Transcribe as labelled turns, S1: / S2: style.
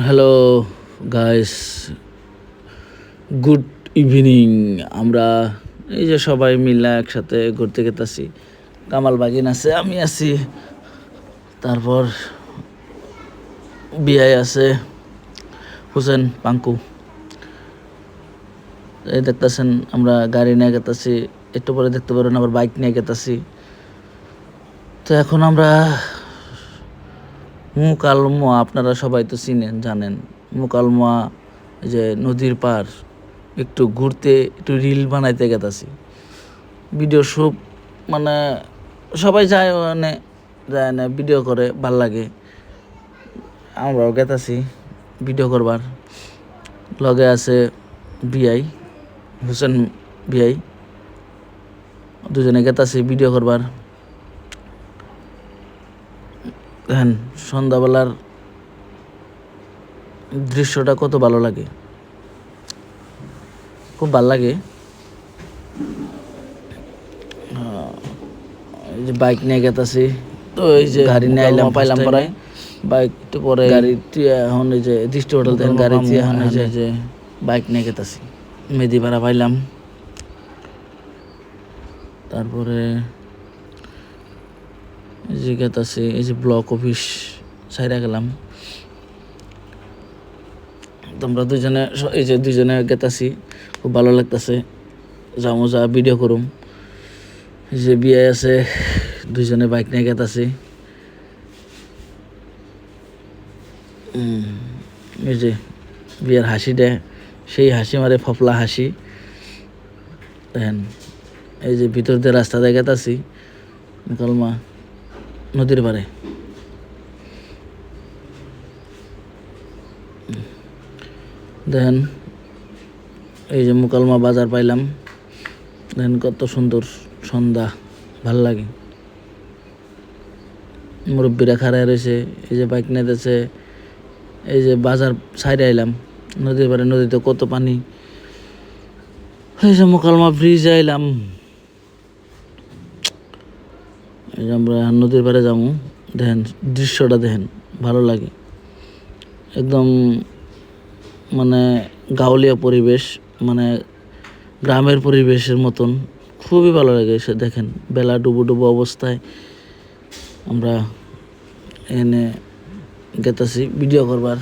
S1: Hello guys good evening আমরা এই যে সবাই মিলে একসাথে ঘুরতে গেতেছি। কামাল বাগিন আছে, আমি আছি। তারপর বিআই আছে। হুসেন, পাঙ্কু। এই দেখতেছেন, আমরা গাড়ি নিয়ে গেতেছি। একটু পরে দেখতে পারেন আবার বাইক নিয়ে গেতেছি। তো এখন আমরা মুকালমোয়া, আপনারা সবাই তো চিনেন, জানেন। মুকালমোয়া যে নদীর পার, একটু ঘুরতে, একটু রিল বানাইতে গেতাছি। ভিডিও শুট মানে সবাই যায় মানে যায় না, ভিডিও করে, ভালো লাগে। আমরাও গেতাছি ভিডিও করবার। লগে আছে বিআই, হোসেন বিআই। দুজনে গেতাছি ভিডিও করবার। দেখেন সন্ধ্যাবেলার দৃশ্যটা কত ভালো লাগে। খুব ভালো লাগে। এই যে বাইক নিয়ে গেতাছি। তো এই যে গাড়ি নিয়ে আইলাম পাইলাম পরে। বাইক তো পরে গাড়ি এখন এই যে দৃষ্টি হোটেল থেকে গাড়ি এখন এই যে- যে বাইক নিয়ে গেতাছি। মেদি ভাড়া পাইলাম। তারপরে এই যে গেতাছি এই যে ব্লক অফিস সাইডে গেলাম। তোমরা দুজনে এই যে দুজনে গেতাছি খুব ভালো লাগতেছে। যামো, যা ভিডিও করুম। যে বিয়ে আছে দুজনে বাইক নিয়ে গেতাছি এই যে বিয়ের হাসি দেয় সেই হাসি মারে ফফলা হাসি। দেখেন, এই যে ভিতর দিয়ে রাস্তা দিয়ে গেতাছি কলমা নদীর পারে দেখেন, এই যে মুকালমা বাজার পাইলাম। দেখেন কত সুন্দর সন্ধ্যা, ভালো লাগে। মুরব্বীরা খাড়ায় রয়েছে, এই যে বাইক নিতেছে এই যে বাজার সাইডে আইলাম। নদীর পারে নদীতে কত পানি। এই যে মুকালমা ব্রিজ আইলাম। আমরা নদীর পাড়ে যাব। দেখেন, দৃশ্যটা দেখেন, ভালো লাগে। একদম মানে গাউলিয়া পরিবেশ মানে গ্রামের পরিবেশের মতন। খুবই ভালো লাগে সে দেখেন, বেলা ডুবো ডুবো অবস্থায় আমরা এনে গেতাছি ভিডিও করবার।